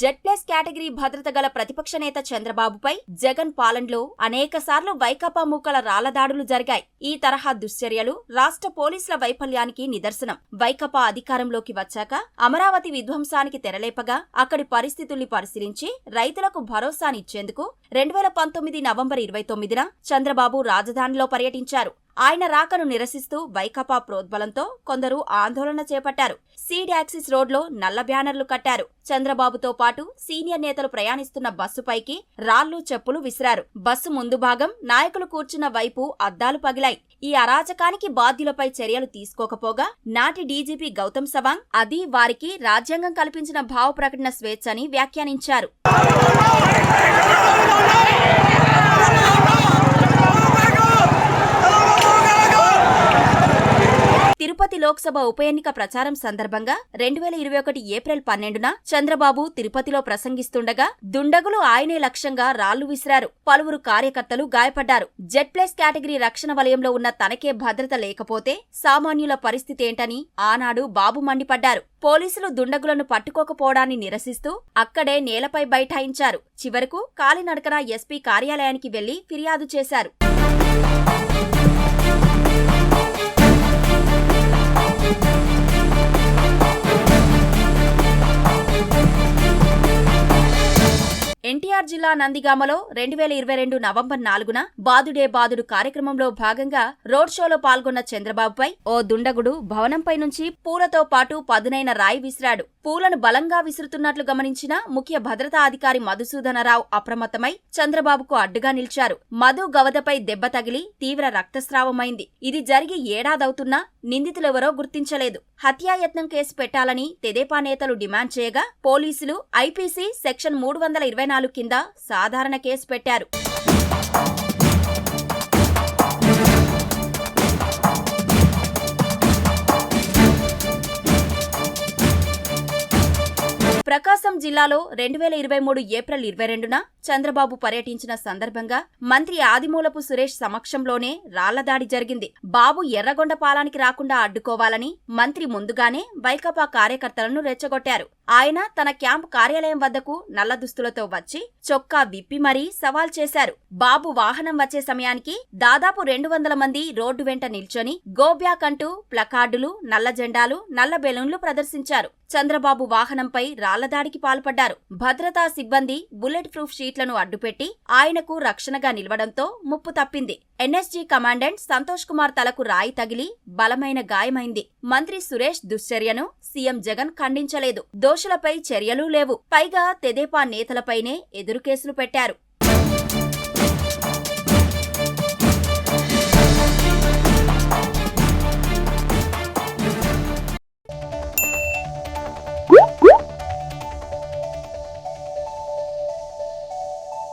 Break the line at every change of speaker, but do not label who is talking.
Z plus category భద్రత గల ప్రతిపక్ష నేత చంద్రబాబుపై జగన్ పాలనలో అనేకసార్లు వైకాపా మూకల రాళ్ళదాడులు జరిగాయి. ఈ తరహా దుశ్చర్యలు రాష్ట్ర పోలీసుల వైఫల్యానికి నిదర్శనం. వైకాపా అధికారంలోకి వచ్చాక అమరావతి విధ్వంసానికి తెరలేపగా అక్కడి పరిస్థితుల్ని పరిశీలించి రైతులకు భరోసానిచ్చేందుకు రెండు వేల పంతొమ్మిది నవంబర్ ఇరవై తొమ్మిదిన చంద్రబాబు రాజధానిలో పర్యటించారు. ఆయన రాకను నిరసిస్తూ వైకాపా ప్రోద్బలంతో కొందరు ఆందోళన చేపట్టారు. సీడ్ యాక్సిస్ రోడ్లో నల్ల బ్యానర్లు కట్టారు. చంద్రబాబుతో పాటు సీనియర్ నేతలు ప్రయాణిస్తున్న బస్సుపైకి రాళ్ళు చెప్పులు విసిరారు. బస్సు ముందు భాగం నాయకులు కూర్చున్న వైపు అద్దాలు పగిలాయి. ఈ అరాచకానికి బాధ్యులపై చర్యలు తీసుకోకపోగా నాటి డీజీపీ గౌతమ్ సవాంగ్ అది వారికి రాజ్యాంగం కల్పించిన భావ ప్రకటన స్వేచ్ఛ అని వ్యాఖ్యానించారు. తిరుపతి లోక్సభ ఉప ఎన్నిక ప్రచారం సందర్భంగా రెండు వేల ఇరవై ఒకటి ఏప్రిల్ పన్నెండున చంద్రబాబు తిరుపతిలో ప్రసంగిస్తుండగా దుండగులు ఆయనే లక్ష్యంగా రాళ్ళు విసిరారు. పలువురు కార్యకర్తలు గాయపడ్డారు. జెడ్ ప్లస్ కేటగిరీ రక్షణ వలయంలో ఉన్న తనకే భద్రత లేకపోతే సామాన్యుల పరిస్థితి ఏంటని ఆనాడు బాబు మండిపడ్డారు. పోలీసులు దుండగులను పట్టుకోకపోవడాన్ని నిరసిస్తూ అక్కడే నేలపై బైఠాయించారు. చివరకు కాలినడకన ఎస్పీ కార్యాలయానికి వెళ్ళి ఫిర్యాదు చేశారు. ఎన్టీఆర్ జిల్లా నందిగామలో రెండు వేల ఇరవై రెండు నవంబర్ నాలుగున బాదుడే బాదుడు కార్యక్రమంలో భాగంగా రోడ్ షోలో పాల్గొన్న చంద్రబాబుపై ఓ దుండగుడు భవనంపై నుంచి పూలతో పాటు పదునైన రాయి విసిరాడు. పూలను బలంగా విసురుతున్నట్లు గమనించిన ముఖ్య భద్రతా అధికారి మధుసూదనరావు అప్రమత్తమై చంద్రబాబుకు అడ్డుగా నిలిచారు. మధు గవదపై దెబ్బ తగిలి తీవ్ర రక్తస్రావమైంది. ఇది జరిగి ఏడాదవుతున్నా నిందితులెవరో గుర్తించలేదు. హత్యాయత్నం కేసు పెట్టాలని తెదేపా నేతలు డిమాండ్ చేయగా పోలీసులు ఐపీసీ సెక్షన్ మూడు వందల ఇరవై నాలుగు కింద సాధారణ కేసు పెట్టారు. ప్రకాశం జిల్లాలో రెండు వేల ఇరవై మూడు ఏప్రిల్ ఇరవై రెండున చంద్రబాబు పర్యటించిన సందర్భంగా మంత్రి ఆదిమూలపు సురేష్ సమక్షంలోనే రాళ్ళదాడి జరిగింది. బాబు ఎర్రగొండ పాలానికి రాకుండా అడ్డుకోవాలని మంత్రి ముందుగానే వైకాపా కార్యకర్తలను రెచ్చగొట్టారు. ఆయన తన క్యాంప్ కార్యాలయం వద్దకు నల్ల దుస్తులతో వచ్చి చొక్కా విప్పి మరీ సవాల్ చేశారు. బాబు వాహనం వచ్చే సమయానికి దాదాపు రెండు వందల మంది రోడ్డు వెంట నిల్చొని గోబ్యాక్ అంటూ ప్లకార్డులు నల్ల జెండాలు నల్ల బెలూన్లు ప్రదర్శించారు. చంద్రబాబు వాహనంపై రాళ్ళదాడికి పాల్పడ్డారు. భద్రతా సిబ్బంది బుల్లెట్ ప్రూఫ్ షీట్లను అడ్డుపెట్టి ఆయనకు రక్షణగా నిలవడంతో ముప్పు తప్పింది. ఎన్ఎస్జీ కమాండెంట్ సంతోష్ కుమార్ తలకు రాయి తగిలి బలమైన గాయమైంది. మంత్రి సురేష్ దుశ్చర్యను సీఎం జగన్ ఖండించలేదు. దోషులపై చర్యలు లేవు. పైగా తెదేపా నేతలపైనే ఎదురు కేసులు పెట్టారు.